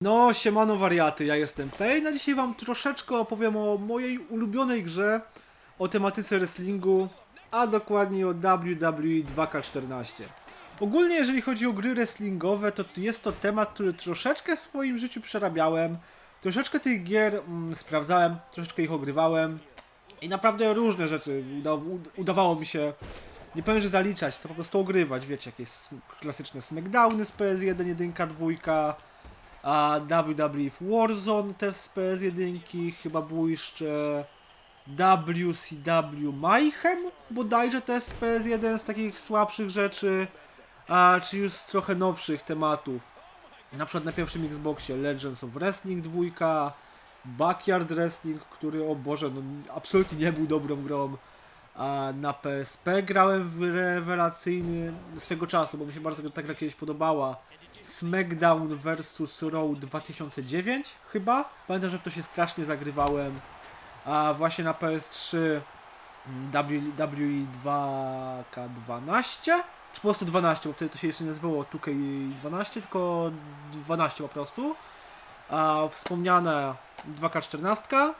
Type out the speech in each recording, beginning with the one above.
No, siemano wariaty, ja jestem Pain, a dzisiaj wam troszeczkę opowiem o mojej ulubionej grze, o tematyce wrestlingu, a dokładniej o WWE 2K14. Ogólnie jeżeli chodzi o gry wrestlingowe, to jest to temat, który troszeczkę w swoim życiu przerabiałem, troszeczkę tych gier mm, sprawdzałem, troszeczkę ich ogrywałem i naprawdę różne rzeczy uda ud- udawało mi się, nie powiem, że zaliczać, co po prostu ogrywać, wiecie, jakieś klasyczne Smackdowny z PS1, 1, 2, a WWE Warzone też z PS1, chyba był jeszcze WCW Mayhem, bodajże też z PS1 z takich słabszych rzeczy, a czy już z trochę nowszych tematów. Na przykład na pierwszym Xboxie Legends of Wrestling 2, Backyard Wrestling, który o Boże, no absolutnie nie był dobrą grą. A na PSP grałem w rewelacyjny swego czasu, bo mi się bardzo ta gra kiedyś podobała. SmackDown vs Raw 2009 chyba. Pamiętam, że w to się strasznie zagrywałem. A właśnie na PS3 WWE 2K12 czy po prostu 12, bo wtedy to się jeszcze nie nazywało 2K12, tylko 12 po prostu. A wspomniane 2K14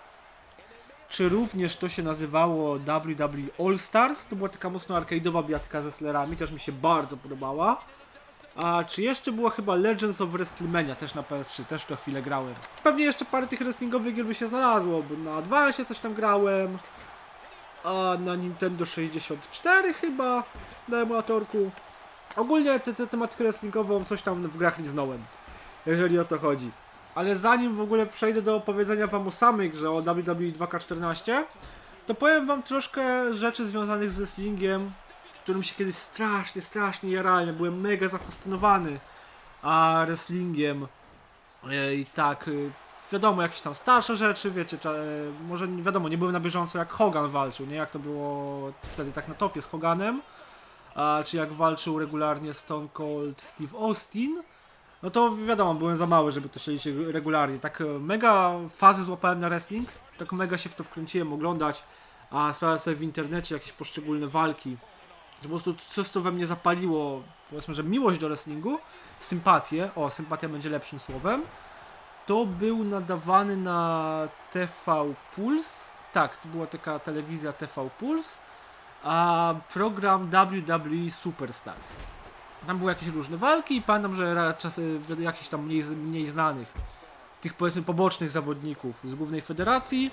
czy również to się nazywało WWE All Stars, to była taka mocno arcade'owa bijatyka ze slerami, też mi się bardzo podobała. A czy jeszcze była chyba Legends of WrestleMania też na PS3, też w to chwilę grałem. Pewnie jeszcze parę tych wrestlingowych gier by się znalazło, bo na Advance coś tam grałem, a na Nintendo 64 chyba, na emulatorku. Ogólnie tę te, tematykę wrestlingową coś tam w grach liznąłem, jeżeli o to chodzi. Ale zanim w ogóle przejdę do opowiedzenia wam o samej grze, o WWE 2K14, to powiem wam troszkę rzeczy związanych z wrestlingiem, którym się kiedyś strasznie, strasznie jarałem. Ja byłem mega zafascynowany a wrestlingiem. E, I tak, y, wiadomo, jakieś tam starsze rzeczy, wiecie, e, może nie wiadomo, nie byłem na bieżąco jak Hogan walczył, nie? Jak to było wtedy tak na topie z Hoganem, a, czy jak walczył regularnie Stone Cold Steve Austin. No to wiadomo, byłem za mały, żeby to śledzić regularnie. Tak e, mega fazy złapałem na wrestling, tak mega się w to wkręciłem oglądać, a sprawdzałem sobie w internecie jakieś poszczególne walki. Że po prostu coś, co we mnie zapaliło, powiedzmy, że miłość do wrestlingu, sympatię, o, sympatia będzie lepszym słowem, to był nadawany na TV Puls, tak, to była taka telewizja TV Puls, a program WWE Superstars. Tam były jakieś różne walki i pamiętam, że czasy jakichś tam mniej, mniej znanych, tych powiedzmy pobocznych zawodników z głównej federacji,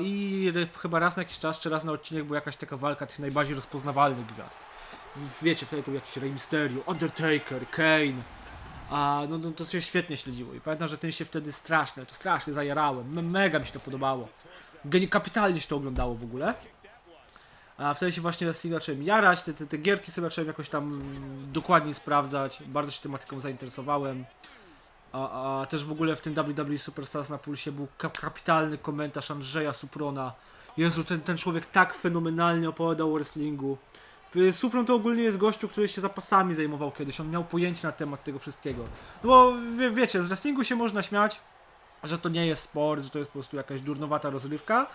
I chyba raz na jakiś czas, czy raz na odcinek była jakaś taka walka tych najbardziej rozpoznawalnych gwiazd. Wiecie, wtedy to był jakiś Rey Mysterio, Undertaker, Kane. A no, no to się świetnie śledziło. I pamiętam, że ten się wtedy strasznie, to strasznie zajarałem. Me- Mega mi się to podobało. Geni kapitalnie się to oglądało w ogóle. A wtedy się właśnie wrestling zacząłem jarać, te, te, te gierki sobie zacząłem jakoś tam dokładniej sprawdzać. Bardzo się tematyką zainteresowałem. A, a też w ogóle w tym WWE Superstars na Pulsie był ka- kapitalny komentarz Andrzeja Suprona. Jezu, ten, ten człowiek tak fenomenalnie opowiadał o wrestlingu. Y, Supron to ogólnie jest gościu, który się zapasami zajmował kiedyś. On miał pojęcie na temat tego wszystkiego. No bo wie, wiecie, z wrestlingu się można śmiać, że to nie jest sport, że to jest po prostu jakaś durnowata rozrywka.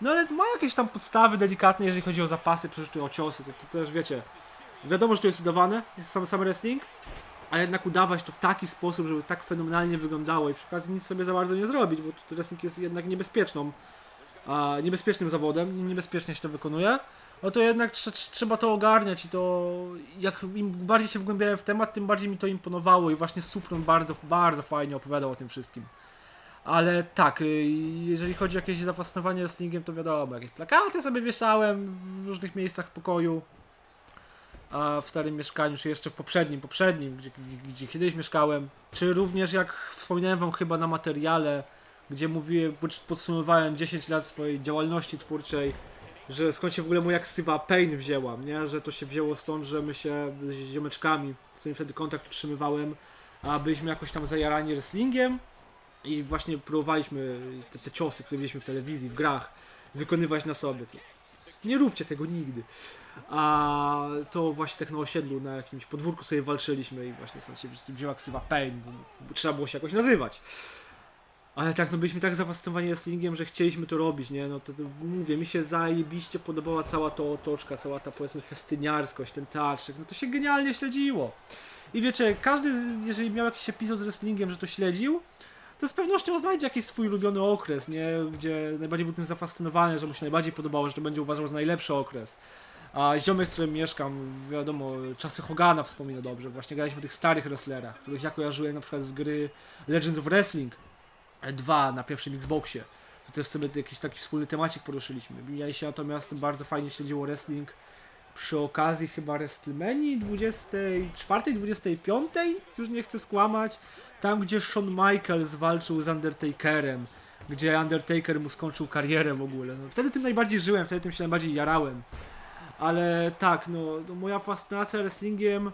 No ale ma jakieś tam podstawy delikatne, jeżeli chodzi o zapasy, przecież o ciosy, to, to też wiecie. Wiadomo, że to jest udawane, sam, sam wrestling, a jednak udawać to w taki sposób, żeby tak fenomenalnie wyglądało i przy okazji nic sobie za bardzo nie zrobić, bo to wrestling jest jednak niebezpieczną, a, niebezpiecznym zawodem, niebezpiecznie się to wykonuje, no to jednak trze- trzeba to ogarniać i to jak im bardziej się wgłębiałem w temat, tym bardziej mi to imponowało i właśnie Supron bardzo, bardzo fajnie opowiadał o tym wszystkim. Ale tak, y, jeżeli chodzi o jakieś zafascynowanie wrestlingiem, to wiadomo, jakieś plakaty sobie wieszałem w różnych miejscach pokoju, a w starym mieszkaniu, czy jeszcze w poprzednim, poprzednim, gdzie, gdzie kiedyś mieszkałem, czy również jak wspominałem wam chyba na materiale, gdzie mówiłem, pod- podsumowałem 10 lat swojej działalności twórczej, że skąd się w ogóle moja ksywa Pain wzięła, nie? Że to się wzięło stąd, że my się z ziomeczkami, z którymi wtedy kontakt utrzymywałem, a byliśmy jakoś tam zajarani wrestlingiem i właśnie próbowaliśmy te, te ciosy, które widzieliśmy w telewizji, w grach, wykonywać na sobie. Nie róbcie tego nigdy. A to właśnie tak na osiedlu, na jakimś podwórku sobie walczyliśmy i właśnie stąd się wzięła ksywa Pain, bo, trzeba było się jakoś nazywać. Ale tak, no byliśmy tak zafascynowani wrestlingiem, że chcieliśmy to robić, nie? No to, to mówię, mi się zajebiście podobała cała ta otoczka, cała ta powiedzmy festyniarskość, ten teatrzyk, no to się genialnie śledziło. I wiecie, każdy, jeżeli miał jakiś epizod z wrestlingiem, że to śledził, to z pewnością znajdzie jakiś swój ulubiony okres, nie? Gdzie najbardziej był tym zafascynowany, że mu się najbardziej podobało, że to będzie uważał za najlepszy okres. A ziomek, z którym mieszkam, wiadomo, czasy Hogana wspomina dobrze. Właśnie graliśmy o tych starych wrestlerach, których ja kojarzyłem na przykład z gry Legend of Wrestling 2 na pierwszym Xboxie. To też sobie jakiś taki wspólny temacik poruszyliśmy. Ja się natomiast bardzo fajnie śledziło wrestling przy okazji chyba WrestleMania 24, 25, już nie chcę skłamać, tam gdzie Shawn Michaels walczył z Undertakerem, gdzie Undertaker mu skończył karierę w ogóle. No, wtedy tym najbardziej żyłem, wtedy tym się najbardziej jarałem. Ale tak, no, no moja fascynacja wrestlingiem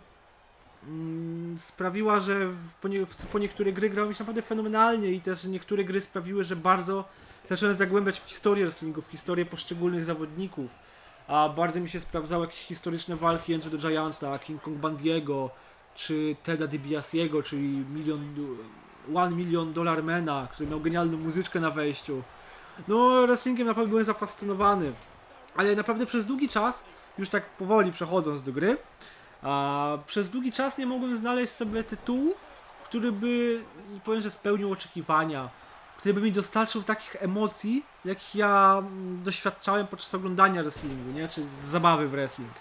mm, sprawiła, że w, po, w, po niektóre gry grałem się naprawdę fenomenalnie i też niektóre gry sprawiły, że bardzo zacząłem zagłębiać w historię wrestlingu, w historię poszczególnych zawodników. A bardzo mi się sprawdzały jakieś historyczne walki Andrew the Gianta, King Kong Bandiego, czy Teda DiBiase'ego, czyli milion, du- One Million Dollar Mana, który miał genialną muzyczkę na wejściu. No, wrestlingiem naprawdę byłem zafascynowany. Ale naprawdę przez długi czas, już tak powoli przechodząc do gry, a przez długi czas nie mogłem znaleźć sobie tytułu, który by, powiem, że spełnił oczekiwania, który by mi dostarczył takich emocji, jakich ja mm, doświadczałem podczas oglądania wrestlingu, nie? Czy zabawy w wrestling.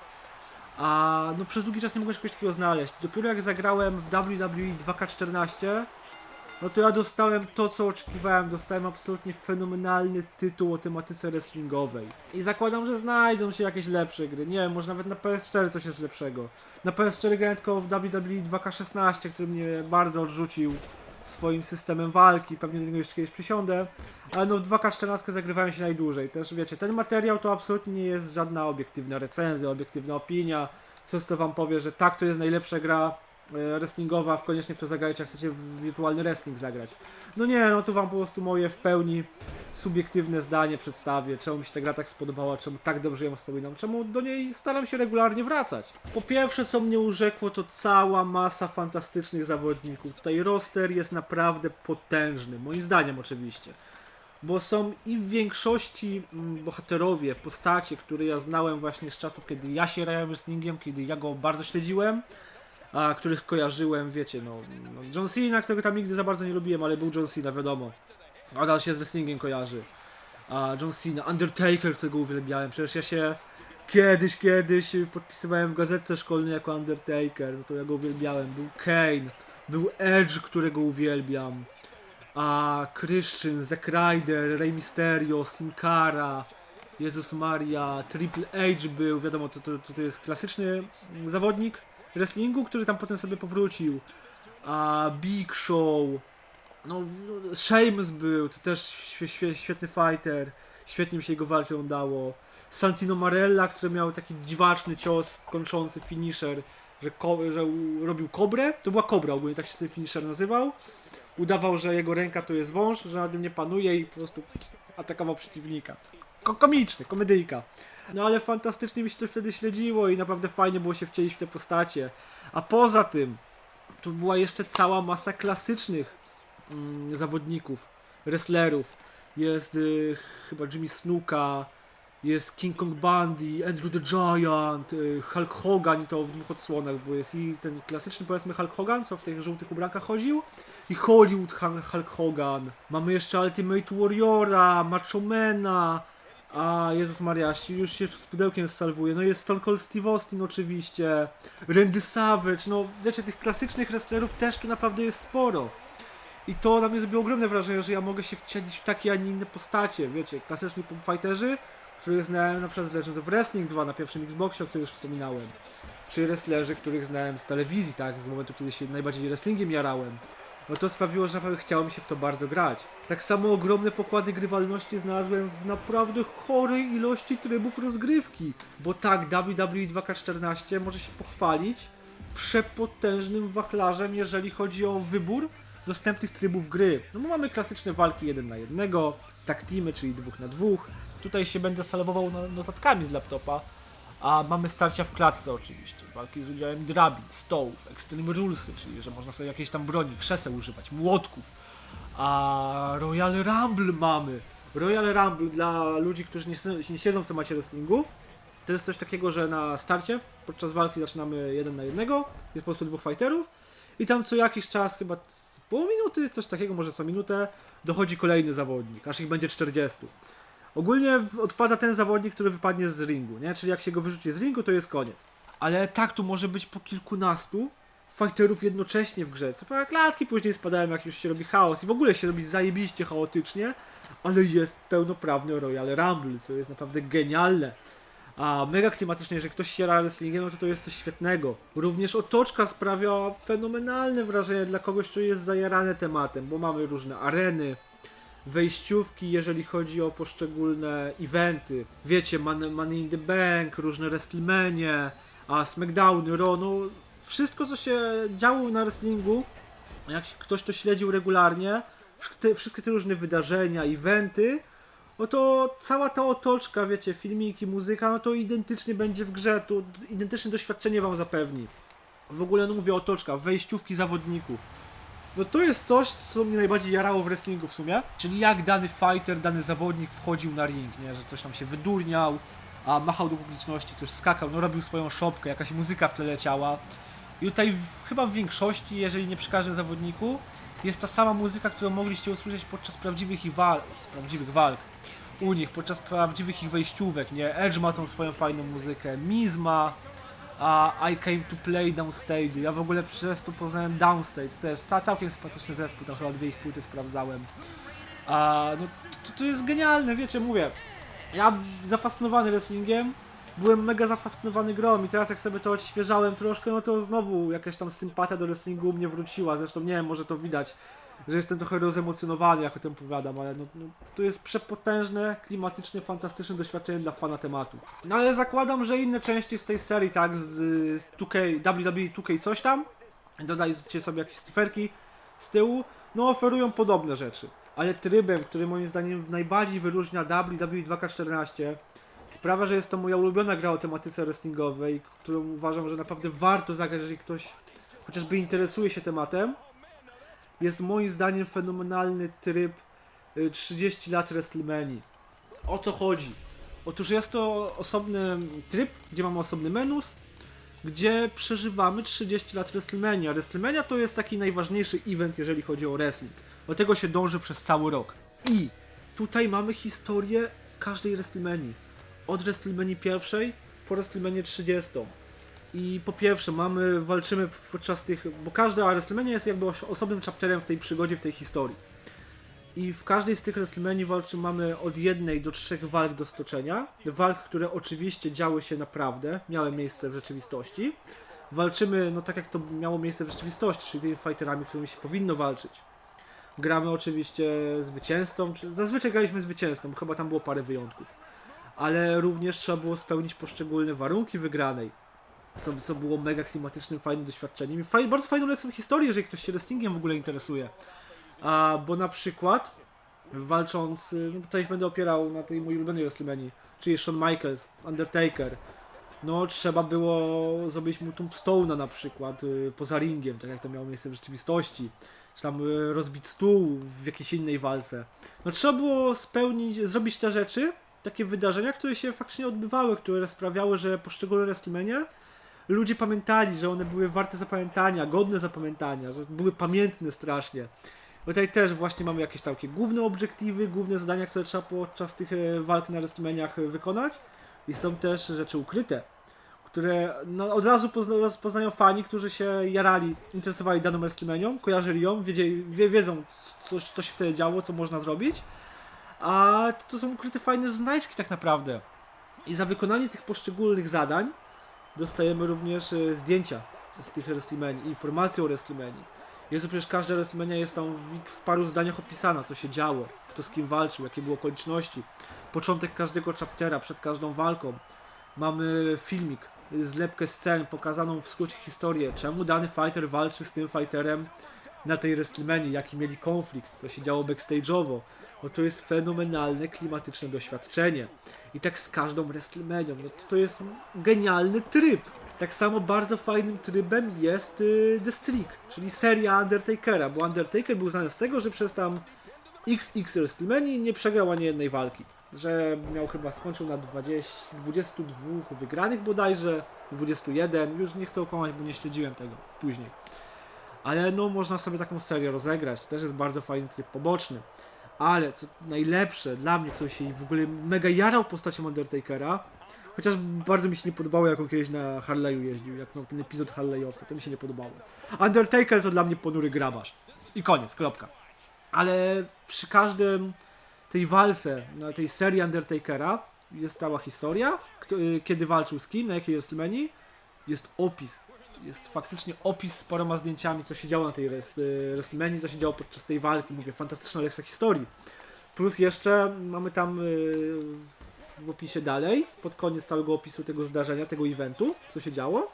A no przez długi czas nie mogłem czegoś takiego znaleźć. Dopiero jak zagrałem w WWE 2K14, no to ja dostałem to, co oczekiwałem. Dostałem absolutnie fenomenalny tytuł o tematyce wrestlingowej. I zakładam, że znajdą się jakieś lepsze gry. Nie wiem, może nawet na PS4 coś jest lepszego. Na PS4 grałem tylko w WWE 2K16, który mnie bardzo odrzucił swoim systemem walki. Pewnie do niego jeszcze kiedyś przysiądę. Ale no w 2K14 zagrywałem się najdłużej. Też wiecie, ten materiał to absolutnie nie jest żadna obiektywna recenzja, obiektywna opinia. Coś co wam powie, że tak, to jest najlepsza gra wrestlingowa, w koniecznie w to zagrać, jak chcecie wirtualny wrestling zagrać. No nie, no to wam po prostu moje w pełni subiektywne zdanie przedstawię, czemu mi się ta gra tak spodobała, czemu tak dobrze ją wspominam, czemu do niej staram się regularnie wracać. Po pierwsze, co mnie urzekło, to cała masa fantastycznych zawodników. Tutaj roster jest naprawdę potężny, moim zdaniem oczywiście. Bo są i w większości mm, bohaterowie, postacie, które ja znałem właśnie z czasów, kiedy ja się rałem wrestlingiem, kiedy ja go bardzo śledziłem, a których kojarzyłem, wiecie, no, no John Cena, którego tam nigdy za bardzo nie lubiłem, ale był John Cena, wiadomo. Nadal się z wrestlingiem kojarzy. A John Cena, Undertaker, którego uwielbiałem. Przecież ja się kiedyś, kiedyś podpisywałem w gazetce szkolnej jako Undertaker, no to ja go uwielbiałem. Był Kane, był Edge, którego uwielbiam. A Christian, Zack Ryder, Rey Mysterio, Sin Cara, Jezus Maria, Triple H był, wiadomo, to, to, to, jest klasyczny zawodnik wrestlingu, który tam potem sobie powrócił. A Big Show, no, Sheamus był, to też świe, świe, świetny fighter, świetnie mi się jego walki udało. Santino Marella, który miał taki dziwaczny cios, kończący finisher, że, ko, że robił kobrę, to była kobra ogólnie, tak się ten finisher nazywał. Udawał, że jego ręka to jest wąż, że nad nim nie panuje i po prostu atakował przeciwnika. Ko komiczny, komedyjka. No ale fantastycznie mi się to wtedy śledziło i naprawdę fajnie było się wcielić w te postacie. A poza tym, tu była jeszcze cała masa klasycznych mm, zawodników, wrestlerów. Jest y, chyba Jimmy Snuka, jest King Kong Bundy, Andrew the Giant, y, Hulk Hogan i to w dwóch odsłonach, bo jest i ten klasyczny powiedzmy Hulk Hogan, co w tych żółtych ubrankach chodził, i Hollywood Hulk Hogan. Mamy jeszcze Ultimate Warriora, Machomana, a Jezus Maria, już się z pudełkiem salwuje. No jest Stone Cold Steve Austin oczywiście, Randy Savage, no wiecie, tych klasycznych wrestlerów też tu naprawdę jest sporo. I to na mnie zrobiło ogromne wrażenie, że ja mogę się wcielić w takie, a nie inne postacie, wiecie, klasyczni fighterzy, których znałem na przykład z Legend of Wrestling 2 na pierwszym Xboxie, o którym już wspominałem. Czy wrestlerzy, których znałem z telewizji, tak, z momentu, kiedy się najbardziej wrestlingiem jarałem. No to sprawiło, że chciało mi się w to bardzo grać. Tak samo ogromne pokłady grywalności znalazłem w naprawdę chorej ilości trybów rozgrywki. Bo tak, WWE 2K14 może się pochwalić przepotężnym wachlarzem, jeżeli chodzi o wybór dostępnych trybów gry. No bo mamy klasyczne walki 1 na 1, tak teamy, czyli 2 na 2. Tutaj się będę salowował no- notatkami z laptopa. A mamy starcia w klatce oczywiście. Walki z udziałem drabin, stołów, extreme rulesy, czyli że można sobie jakieś tam broni, krzeseł używać, młotków. A Royal Rumble mamy. Royal Rumble dla ludzi, którzy nie, siedzą- w temacie wrestlingu, to jest coś takiego, że na starcie, podczas walki zaczynamy jeden na jednego, jest po prostu dwóch fighterów i tam co jakiś czas, chyba pół minuty, coś takiego, może co minutę, dochodzi kolejny zawodnik, aż ich będzie 40. Ogólnie odpada ten zawodnik, który wypadnie z ringu, nie? Czyli jak się go wyrzuci z ringu, to jest koniec. Ale tak tu może być po kilkunastu fighterów jednocześnie w grze. Co prawda klatki później spadają, jak już się robi chaos i w ogóle się robi zajebiście chaotycznie, ale jest pełnoprawny Royal Rumble, co jest naprawdę genialne. A mega klimatycznie, jeżeli ktoś się wrestlingiem, no to to jest coś świetnego. Również otoczka sprawia fenomenalne wrażenie dla kogoś, kto jest zajarany tematem, bo mamy różne areny, wejściówki, jeżeli chodzi o poszczególne eventy. Wiecie, Money, in the Bank, różne WrestleMania, a SmackDowny, Raw, no wszystko co się działo na wrestlingu, jak ktoś to śledził regularnie, te, wszystkie te różne wydarzenia, eventy, no to cała ta otoczka, wiecie, filmiki, muzyka, no to identycznie będzie w grze, to identyczne doświadczenie wam zapewni. W ogóle no mówię otoczka, wejściówki zawodników. No to jest coś, co mnie najbardziej jarało w wrestlingu w sumie. Czyli jak dany fighter, dany zawodnik wchodził na ring, nie? Że coś tam się wydurniał, a machał do publiczności, coś skakał, no robił swoją szopkę, jakaś muzyka w tle leciała. I tutaj w, chyba w większości, jeżeli nie przy każdym zawodniku, jest ta sama muzyka, którą mogliście usłyszeć podczas prawdziwych ich walk, prawdziwych walk u nich, podczas prawdziwych ich wejściówek, nie? Edge ma tą swoją fajną muzykę, Miz ma, a I Came to Play Downstage. Ja w ogóle przez to poznałem Downstage też, ca całkiem sympatyczny zespół, tam chyba dwie ich płyty sprawdzałem. A, no to, to jest genialne, wiecie, mówię. Ja zafascynowany wrestlingiem, byłem mega zafascynowany grą i teraz jak sobie to odświeżałem troszkę, no to znowu jakaś tam sympatia do wrestlingu u mnie wróciła. Zresztą nie wiem, może to widać, że jestem trochę rozemocjonowany, jak o tym powiadam, ale no, no, to jest przepotężne, klimatyczne, fantastyczne doświadczenie dla fana tematu. No ale zakładam, że inne części z tej serii, tak, z, z 2K, WWE 2K coś tam, dodajcie sobie jakieś cyferki z tyłu, no oferują podobne rzeczy. Ale trybem, który moim zdaniem najbardziej wyróżnia WWE 2K14, sprawia, że jest to moja ulubiona gra o tematyce wrestlingowej, którą uważam, że naprawdę warto zagrać, jeżeli ktoś chociażby interesuje się tematem, jest moim zdaniem fenomenalny tryb y, 30 lat WrestleMania. O co chodzi? Otóż jest to osobny tryb, gdzie mamy osobny menus, gdzie przeżywamy 30 lat WrestleMania. WrestleMania to jest taki najważniejszy event, jeżeli chodzi o wrestling. Do tego się dąży przez cały rok. I tutaj mamy historię każdej WrestleMania. Od WrestleMania pierwszej po WrestleMania 30. I po pierwsze, mamy, walczymy podczas tych, bo każda WrestleMania jest jakby os- osobnym chapterem w tej przygodzie, w tej historii. I w każdej z tych WrestleMania walczy mamy od jednej do trzech walk do stoczenia. Walk, które oczywiście działy się naprawdę, miały miejsce w rzeczywistości. Walczymy, no tak jak to miało miejsce w rzeczywistości, czyli tymi fighterami, którymi się powinno walczyć. Gramy oczywiście zwycięzcą, czy zazwyczaj graliśmy zwycięzcą, chyba tam było parę wyjątków. Ale również trzeba było spełnić poszczególne warunki wygranej co, co było mega klimatycznym, fajnym doświadczeniem. Faj, bardzo fajną lekcją historii, jeżeli ktoś się wrestlingiem w ogóle interesuje. A, bo na przykład walcząc, y, no tutaj będę opierał na tej mojej ulubionej WrestleMania, czyli Shawn Michaels, Undertaker. No trzeba było zrobić mu tombstone'a na przykład y, poza ringiem, tak jak to miało miejsce w rzeczywistości. Czy tam y, rozbić stół w jakiejś innej walce. No trzeba było spełnić, zrobić te rzeczy, takie wydarzenia, które się faktycznie odbywały, które sprawiały, że poszczególne WrestleMania ludzie pamiętali, że one były warte zapamiętania, godne zapamiętania, że były pamiętne strasznie. Tutaj też właśnie mamy jakieś takie główne obiektywy, główne zadania, które trzeba podczas tych e, walk na WrestleManiach e, wykonać. I są też rzeczy ukryte, które no, od razu pozna, rozpoznają fani, którzy się jarali, interesowali daną WrestleManią, kojarzyli ją, wiedzieli, wie, wiedzą, coś, co się wtedy działo, co można zrobić. A to są ukryte fajne znajdźki tak naprawdę. I za wykonanie tych poszczególnych zadań dostajemy również e, zdjęcia z tych WrestleMania, informacje o WrestleMania. Jest przecież każda WrestleMania jest tam w, w paru zdaniach opisana, co się działo, kto z kim walczył, jakie były okoliczności. Początek każdego chaptera, przed każdą walką. Mamy filmik, zlepkę scen, pokazaną w skrócie historię, czemu dany fighter walczy z tym fighterem na tej WrestleMania, jaki mieli konflikt, co się działo backstage'owo. No to jest fenomenalne, klimatyczne doświadczenie. I tak z każdą WrestleManią. No to, to jest genialny tryb. Tak samo bardzo fajnym trybem jest y, The Streak, czyli seria Undertakera, bo Undertaker był znany z tego, że przez tam XX WrestleMania nie przegrał ani jednej walki. Że miał chyba skończył na 20, 22 wygranych bodajże, 21, już nie chcę okłamać, bo nie śledziłem tego później. Ale no można sobie taką serię rozegrać, to też jest bardzo fajny tryb poboczny. Ale co najlepsze dla mnie, który się w ogóle mega jarał postacią Undertakera, chociaż bardzo mi się nie podobało, jak on kiedyś na Harley'u jeździł, jak miał ten epizod Harley'owca, to mi się nie podobało. Undertaker to dla mnie ponury grabarz. I koniec, kropka. Ale przy każdym tej walce, na tej serii Undertakera jest cała historia, y, kiedy walczył z kim, na jakiej WrestleManii, jest opis. Jest faktycznie opis z paroma zdjęciami, co się działo na tej y, WrestleManii, co się działo podczas tej walki. Mówię, fantastyczna lekcja historii. Plus jeszcze mamy tam y, w opisie dalej, pod koniec całego opisu tego zdarzenia, tego eventu, co się działo,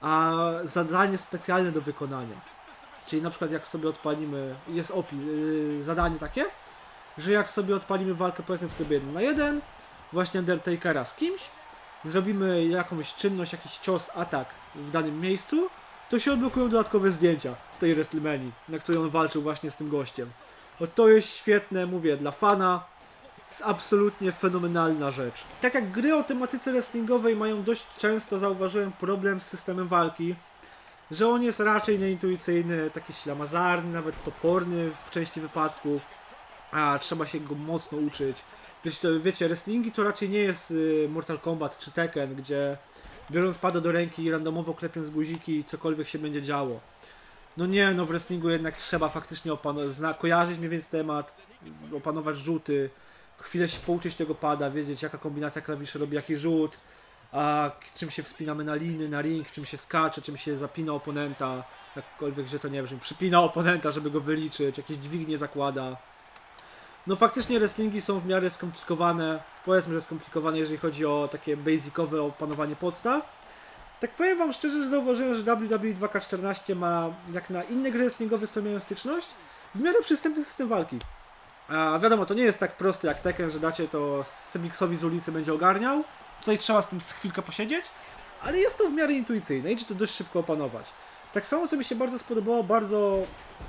a zadanie specjalne do wykonania. Czyli na przykład jak sobie odpalimy, jest opis, yy, zadanie takie, że jak sobie odpalimy walkę powiedzmy w trybie 1 na 1, właśnie Undertakera z kimś, zrobimy jakąś czynność, jakiś cios, atak w danym miejscu, to się odblokują dodatkowe zdjęcia z tej WrestleManii, na której on walczył właśnie z tym gościem. O, to jest świetne, mówię, dla fana, jest absolutnie fenomenalna rzecz. Tak jak gry o tematyce wrestlingowej mają dość często, zauważyłem, problem z systemem walki, że on jest raczej nieintuicyjny, taki ślamazarny, nawet toporny w części wypadków, a trzeba się go mocno uczyć. Wiecie, to, wiecie wrestlingi to raczej nie jest y, Mortal Kombat czy Tekken, gdzie biorąc pada do ręki i randomowo klepiąc guziki cokolwiek się będzie działo. No nie, no w wrestlingu jednak trzeba faktycznie opano- zna- kojarzyć mniej więcej temat, opanować rzuty, chwilę się pouczyć tego pada, wiedzieć jaka kombinacja klawiszy robi jaki rzut, a czym się wspinamy na liny, na ring, czym się skacze, czym się zapina oponenta, jakkolwiek, że to nie brzmi, przypina oponenta, żeby go wyliczyć, jakieś dźwignie zakłada. No faktycznie wrestlingi są w miarę skomplikowane, powiedzmy, że skomplikowane, jeżeli chodzi o takie basicowe opanowanie podstaw. Tak powiem wam szczerze, że zauważyłem, że WWE 2K14 ma, jak na inne gry wrestlingowe, z miałem styczność, w miarę przystępny system walki. A wiadomo, to nie jest tak proste jak Tekken, że dacie to Semiksowi z ulicy będzie ogarniał. Tutaj trzeba z tym chwilkę posiedzieć, ale jest to w miarę intuicyjne, idzie to dość szybko opanować. Tak samo sobie się bardzo spodobało, bardzo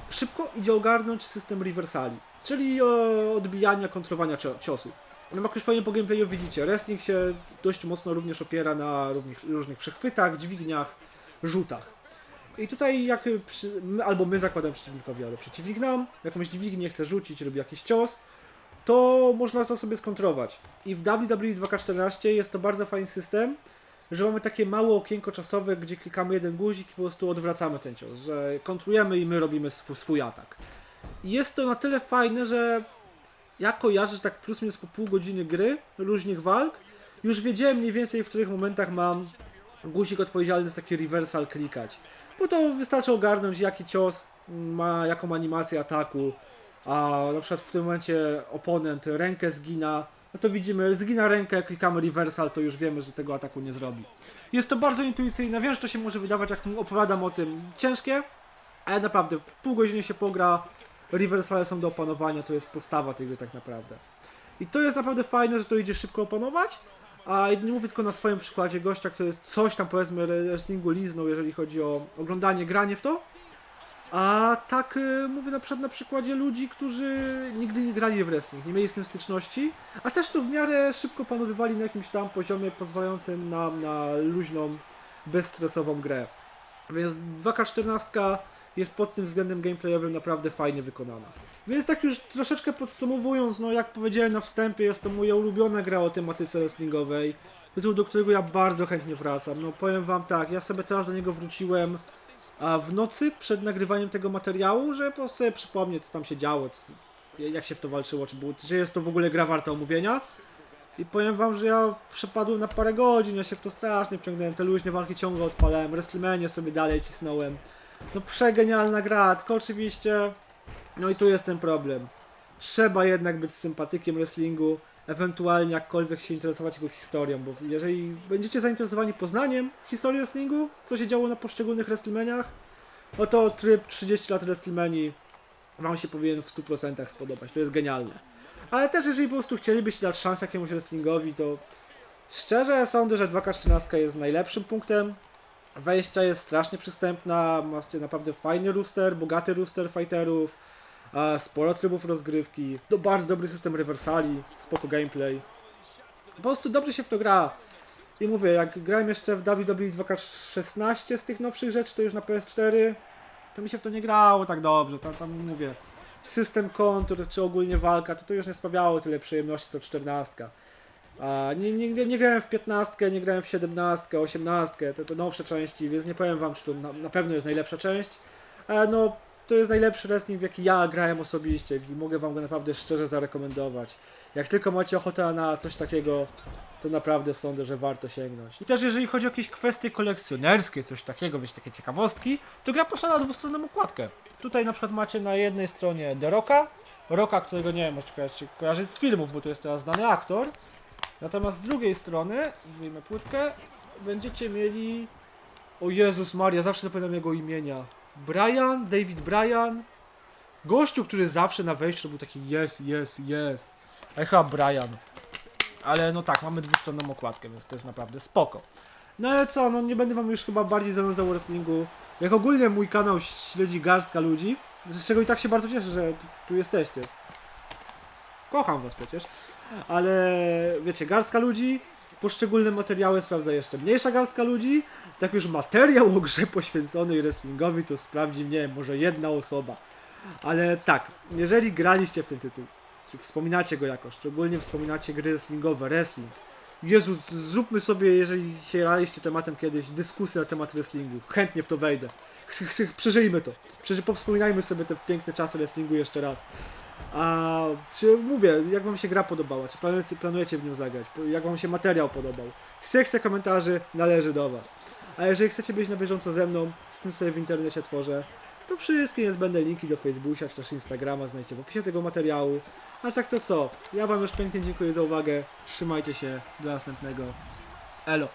szybko idzie ogarnąć system reversali, czyli e, odbijania, kontrowania cio- ciosów. No jak już pewnie po gameplayu widzicie, wrestling się dość mocno również opiera na różnych, różnych przechwytach, dźwigniach, rzutach. I tutaj jak przy, my, albo my zakładamy przeciwnikowi, ale przeciwnik nam, jakąś dźwignię chce rzucić, robi jakiś cios, to można to sobie skontrować. I w WWE 2K14 jest to bardzo fajny system, że mamy takie małe okienko czasowe, gdzie klikamy jeden guzik i po prostu odwracamy ten cios, że kontrujemy i my robimy swój, swój atak. Jest to na tyle fajne, że ja kojarzę, że tak plus minus po pół godziny gry, różnych walk, już wiedziałem mniej więcej w których momentach mam guzik odpowiedzialny za taki reversal klikać. Bo to wystarczy ogarnąć jaki cios ma jaką animację ataku, a na przykład w tym momencie oponent rękę zgina, no to widzimy, zgina rękę, klikamy reversal, to już wiemy, że tego ataku nie zrobi. Jest to bardzo intuicyjne, wiem, że to się może wydawać, jak opowiadam o tym, ciężkie, ale naprawdę, pół godziny się pogra, reversale są do opanowania, to jest podstawa tej gry tak naprawdę. I to jest naprawdę fajne, że to idzie szybko opanować, a nie mówię tylko na swoim przykładzie gościa, który coś tam powiedzmy wrestlingu liznął, jeżeli chodzi o oglądanie, granie w to, a tak y, mówię na przykład na przykładzie ludzi, którzy nigdy nie grali w wrestling, nie mieli z tym styczności, a też to w miarę szybko panowywali na jakimś tam poziomie pozwalającym nam na luźną, bezstresową grę. Więc 2K14 jest pod tym względem gameplayowym naprawdę fajnie wykonana. Więc tak już troszeczkę podsumowując, no jak powiedziałem na wstępie, jest to moja ulubiona gra o tematyce wrestlingowej. Tytuł, do którego ja bardzo chętnie wracam. No powiem wam tak, ja sobie teraz do niego wróciłem a w nocy przed nagrywaniem tego materiału, że po prostu sobie przypomnieć, co tam się działo, jak się w to walczyło, czy, było, czy jest to w ogóle gra warta omówienia. I powiem wam, że ja przepadłem na parę godzin, ja się w to strasznie wciągnąłem, te luźne walki ciągle odpalałem, WrestleMania sobie dalej cisnąłem. No przegenialna gra, tylko oczywiście, no i tu jest ten problem. Trzeba jednak być sympatykiem wrestlingu, ewentualnie jakkolwiek się interesować jego historią, bo jeżeli będziecie zainteresowani poznaniem historii wrestlingu, co się działo na poszczególnych WrestleManiach, no to tryb 30 lat WrestleManii Wam się powinien w 100% spodobać, to jest genialne. Ale też jeżeli po prostu chcielibyście dać szansę jakiemuś wrestlingowi, to szczerze sądzę, że 2K14 jest najlepszym punktem. Wejścia jest strasznie przystępna, macie naprawdę fajny rooster, bogaty rooster fighterów, sporo trybów rozgrywki, do bardzo dobry system rewersali, spoko gameplay. Po prostu dobrze się w to gra. I mówię, jak grałem jeszcze w WWE 2K16 z tych nowszych rzeczy, to już na PS4, to mi się w to nie grało tak dobrze. Tam, tam mówię, system kontur, czy ogólnie walka, to to już nie sprawiało tyle przyjemności, to 14. A nie, nie, nie, grałem w 15, nie grałem w 17, 18, to, to nowsze części, więc nie powiem wam, czy to na, na pewno jest najlepsza część. Ale no, to jest najlepszy wrestling, w jaki ja grałem osobiście i mogę wam go naprawdę szczerze zarekomendować. Jak tylko macie ochotę na coś takiego, to naprawdę sądzę, że warto sięgnąć. I też jeżeli chodzi o jakieś kwestie kolekcjonerskie, coś takiego, wiesz, takie ciekawostki, to gra posiada dwustronną okładkę. Tutaj na przykład macie na jednej stronie The Rocka, Rocka, którego nie wiem, kojarzyć, kojarzyć z filmów, bo to jest teraz znany aktor. Natomiast z drugiej strony, wyjmę płytkę, będziecie mieli... O Jezus Maria, zawsze zapominam jego imienia. Brian, David Brian. Gościu, który zawsze na wejściu był taki yes, yes, yes. A chyba Brian. Ale no tak, mamy dwustronną okładkę, więc jest naprawdę spoko. No ale co, no nie będę wam już chyba bardziej zanudzał wrestlingu. Jak ogólnie mój kanał śledzi garstka ludzi, z czego i tak się bardzo cieszę, że tu jesteście. Kocham was przecież. Ale wiecie, garstka ludzi, poszczególne materiały sprawdza jeszcze mniejsza garstka ludzi. Tak już materiał o grze poświęconej wrestlingowi to sprawdzi, nie wiem, może jedna osoba. Ale tak, jeżeli graliście w ten tytuł, czy wspominacie go jakoś, szczególnie wspominacie gry wrestlingowe, wrestling. Jezu, zróbmy sobie, jeżeli się jaraliście tematem kiedyś, dyskusję na temat wrestlingu. Chętnie w to wejdę. Przeżyjmy to. Przeży powspominajmy sobie te piękne czasy wrestlingu jeszcze raz. A czy mówię, jak wam się gra podobała? Czy planujecie, w nią zagrać? Jak wam się materiał podobał? Sekcja komentarzy należy do was. A jeżeli chcecie być na bieżąco ze mną, z tym sobie w internecie tworzę, to wszystkie niezbędne linki do Facebooka czy też Instagrama znajdziecie w opisie tego materiału. A tak to co? Ja wam już pięknie dziękuję za uwagę. Trzymajcie się. Do następnego. Elo.